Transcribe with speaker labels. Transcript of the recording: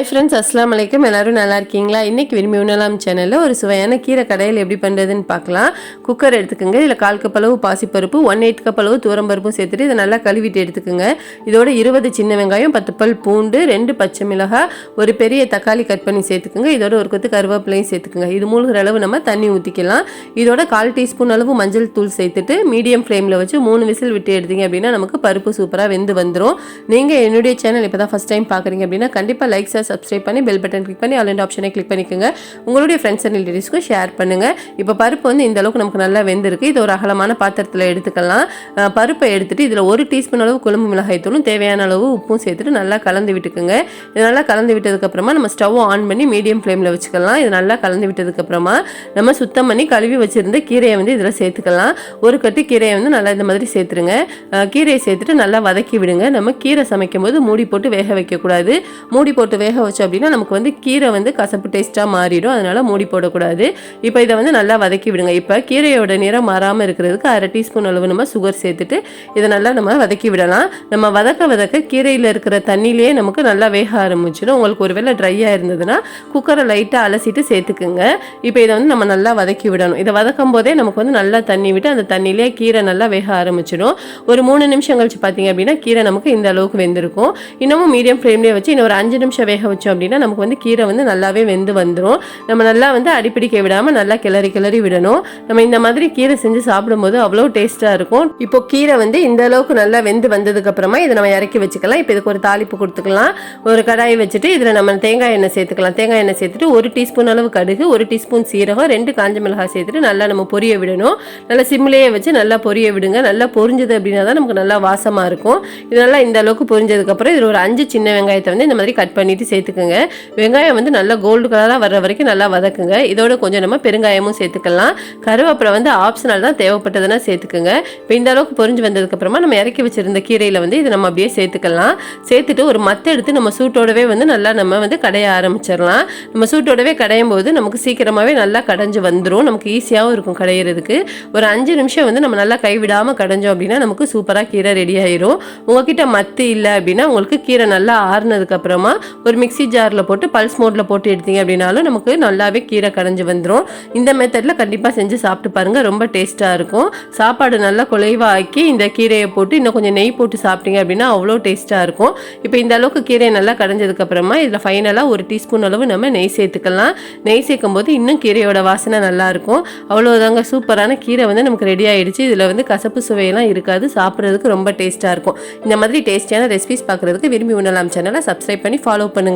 Speaker 1: Hi friends அஸ்லாம் வலைக்கம் எல்லாரும் நல்லா இருக்கீங்களா? இன்னைக்கு விரும்பி உணலாம் சேனலில் ஒரு சுவையான கீரை கடையில் எப்படி பண்ணுறதுன்னு பார்க்கலாம். குக்கர் எடுத்துக்கோங்க. இதில் கால் கப் அளவு பாசிப்பருப்பு ஒன் எயிட் கப் அளவு துவரம்பருப்பும் சேர்த்துட்டு இதை நல்லா கழுவிட்டு எடுத்துக்கோங்க. இதோட இருபது சின்ன வெங்காயம் பத்து பல் பூண்டு ரெண்டு பச்சை மிளகாய் ஒரு பெரிய தக்காளி கட் பண்ணி சேர்த்துக்குங்க. இதோட ஒரு கொத்து கருவேப்பிலையும் சேர்த்துக்குங்க. இது மூழ்கிற அளவு நம்ம தண்ணி ஊற்றிக்கலாம் இதோட கால் டீஸ்பூன் அளவு மஞ்சள் தூள் சேர்த்துட்டு மீடியம் ஃப்ளேமில் வச்சு மூணு விசில் விட்டு எடுத்தீங்க அப்படின்னா நமக்கு பருப்பு சூப்பராக வெந்து வந்துடும் நீங்கள் என்னுடைய சேனல் இப்போ தான் ஃபஸ்ட் டைம் பார்க்குறீங்க அப்படின்னா கண்டிப்பாக லைக் சார் சப்ஸ்கிரைப் பண்ணி பெல் பட்டன் கிளிக் பண்ணி ஆல் ஆப்ஷனை கிளிக் பண்ணிக்கோங்க. உங்களுடைய ஃப்ரெண்ட்ஸ் அண்ட் ரிலேட்டிவ்ஸ்க்கும் ஷேர் பண்ணுங்கள் இப்போ பருப்பு வந்து இந்த அளவுக்கு நமக்கு நல்லா வெந்திருக்கு. இது ஒரு அகலமான பாத்திரத்தில் எடுத்துக்கலாம். பருப்பை எடுத்துகிட்டு இதில் ஒரு டீஸ்பூன் அளவு குழம்பு மிளகாய் தூளும் தேவையான அளவு உப்பும் சேர்த்துட்டு நல்லா கலந்து விட்டுக்குங்க. இது நல்லா கலந்து விட்டதுக்கப்புறமா நம்ம ஸ்டவ் ஆன் பண்ணி மீடியம் ஃப்ளேமில் வச்சுக்கலாம். இது நல்லா கலந்து விட்டதுக்கப்புறமா நம்ம சுத்தம் பண்ணி கழுவி வச்சுருந்த கீரையை வந்து இதில் சேர்த்துக்கலாம். ஒரு கட்டு கீரையை வந்து நல்லா இந்த மாதிரி சேர்த்துருங்க. கீரையை சேர்த்துட்டு நல்லா வதக்கி விடுங்க. நம்ம கீரை சமைக்கும் போது மூடி போட்டு வேக வைக்கக்கூடாது. மூடி போட்டு வேக வச்சோம் அப்படின்னா நமக்கு வந்து கீரை வந்து கசப்பு டேஸ்ட்டாக மாறிடும். அதனால மூடி போடக்கூடாது. இப்போ இதை வந்து நல்லா வதக்கி விடுங்க. இப்போ கீரையோட நிறம் மாறாமல் இருக்கிறதுக்கு அரை டீஸ்பூன் அளவு நம்ம சுகர் சேர்த்துட்டு இதை நல்லா நம்ம வதக்கி விடலாம். நம்ம வதக்க வதக்க கீரையில் இருக்கிற தண்ணியிலேயே நமக்கு நல்லா வேக ஆரம்பிச்சிடும். உங்களுக்கு ஒருவேளை ட்ரையாக இருந்ததுன்னா குக்கரை லைட்டாக அலசிட்டு சேர்த்துக்குங்க. இப்போ இதை வந்து நம்ம நல்லா வதக்கி விடணும். இதை வதக்கும் போதே நமக்கு வந்து நல்லா தண்ணி விட்டு அந்த தண்ணியிலேயே கீரை நல்லா வேக ஆரம்பிச்சிடும். ஒரு மூணு நிமிஷம் கழிச்சு பார்த்தீங்க அப்படின்னா கீரை நமக்கு இந்த அளவுக்கு வெந்திருக்கும். இன்னமும் மீடியம் ஃப்ளேம்லேயே வச்சு இன்னும் ஒரு அஞ்சு நிமிஷம் வேக வச்சோம் அப்படின்னா நமக்கு வந்து கீரை வந்து நல்லாவே வெந்து வந்துடும் நம்ம நல்லா வந்து அடிப்பிடிக்க விடாமல் நல்லா கிளறி கிளறி விடணும். நம்ம இந்த மாதிரி கீரை செஞ்சு சாப்பிடும்போது அவ்வளோ டேஸ்ட்டாக இருக்கும். இப்போ கீரை வந்து இந்த அளவுக்கு நல்லா வெந்து வந்ததுக்கப்புறமா இதை நம்ம இறக்கி வச்சுக்கலாம். இப்போ இதுக்கு ஒரு தாளிப்பு கொடுத்துக்கலாம். ஒரு கடாயை வச்சுட்டு இதில் நம்ம தேங்காய் எண்ணெய் சேர்த்துக்கலாம். தேங்காய் எண்ணெய் சேர்த்துட்டு ஒரு டீஸ்பூன் அளவு கடுகு ஒரு டீஸ்பூன் சீரகம் ரெண்டு காஞ்ச மிளகாய் சேர்த்துட்டு நல்லா நம்ம பொரிய விடணும். நல்லா சிம்லேயே வச்சு நல்லா பொரிய விடுங்க. நல்லா பொரிஞ்சது அப்படின்னா தான் நமக்கு நல்லா வாசமாக இருக்கும். இது நல்லா இந்த அளவுக்கு பொரிஞ்சதுக்கப்புறம் இதில் ஒரு அஞ்சு சின்ன வெங்காயத்தை வந்து இந்த மாதிரி கட் பண்ணிட்டு சேர்த்துக்குங்க. வெங்காயம் வந்து நல்லா கோல்டு கலராக வர்ற வரைக்கும் நல்லா வதக்குங்க. இதோட கொஞ்சம் நம்ம பெருங்காயமும் சேர்த்துக்கலாம். கருவேப்பிலை வந்து ஆப்ஷனல் தான் தேவைப்பட்டதுன்னா சேர்த்துக்குங்க. இப்போ இந்த அளவுக்கு பொறிஞ்சு வந்ததுக்கப்புறமா நம்ம இறக்கி வச்சிருந்த கீரையில் வந்து இதை நம்ம அப்படியே சேர்த்துக்கலாம். சேர்த்துட்டு ஒரு மத்த எடுத்து நம்ம சூட்டோடவே வந்து நல்லா நம்ம வந்து கடைய ஆரம்பிச்சிடலாம். நம்ம சூட்டோடவே கடையும் போது நமக்கு சீக்கிரமாகவே நல்லா கடைஞ்சு வந்துடும் நமக்கு ஈஸியாகவும் இருக்கும் கடையிறதுக்கு. ஒரு அஞ்சு நிமிஷம் வந்து நம்ம நல்லா கைவிடாமல் கடைஞ்சோம் அப்படின்னா நமக்கு சூப்பராக கீரை ரெடி ஆயிரும். உங்ககிட்ட மத்து இல்லை அப்படின்னா உங்களுக்கு கீரை நல்லா ஆறுனதுக்கு அப்புறமா ஒரு மிக்ஸி ஜாரில் போட்டு பல்ஸ் மோட்டில் போட்டு எடுத்தீங்க அப்படின்னாலும் நமக்கு நல்லாவே கீரை கடைஞ்சு வந்துடும் இந்த மெத்தடில் கண்டிப்பாக செஞ்சு சாப்பிட்டு பாருங்கள் ரொம்ப டேஸ்ட்டாக இருக்கும். சாப்பாடு நல்லா குலைவாக ஆக்கி இந்த கீரையை போட்டு இன்னும் கொஞ்சம் நெய் போட்டு சாப்பிட்டீங்க அப்படின்னா அவ்வளோ டேஸ்ட்டாக இருக்கும். இப்போ இந்த அளவுக்கு கீரையை நல்லா கடைஞ்சதுக்கப்புறமா இதில் ஃபைனலாக ஒரு டீஸ்பூன் அளவு நம்ம நெய் சேர்த்துக்கலாம். நெய் சேர்க்கும் போது இன்னும் கீரையோட வாசனை நல்லாயிருக்கும் அவ்வளோதாங்க சூப்பரான கீரை வந்து நமக்கு ரெடி ஆகிடுச்சு இதில் வந்து கசப்பு சுவையெல்லாம் இருக்காது. சாப்பிட்றதுக்கு ரொம்ப டேஸ்ட்டாக இருக்கும். இந்த மாதிரி டேஸ்டியான ரெசிபிஸ் பார்க்குறதுக்கு விரும்பி உணலாம் சேனலை சப்ஸ்கிரைப் பண்ணி ஃபாலோ பண்ணுங்க.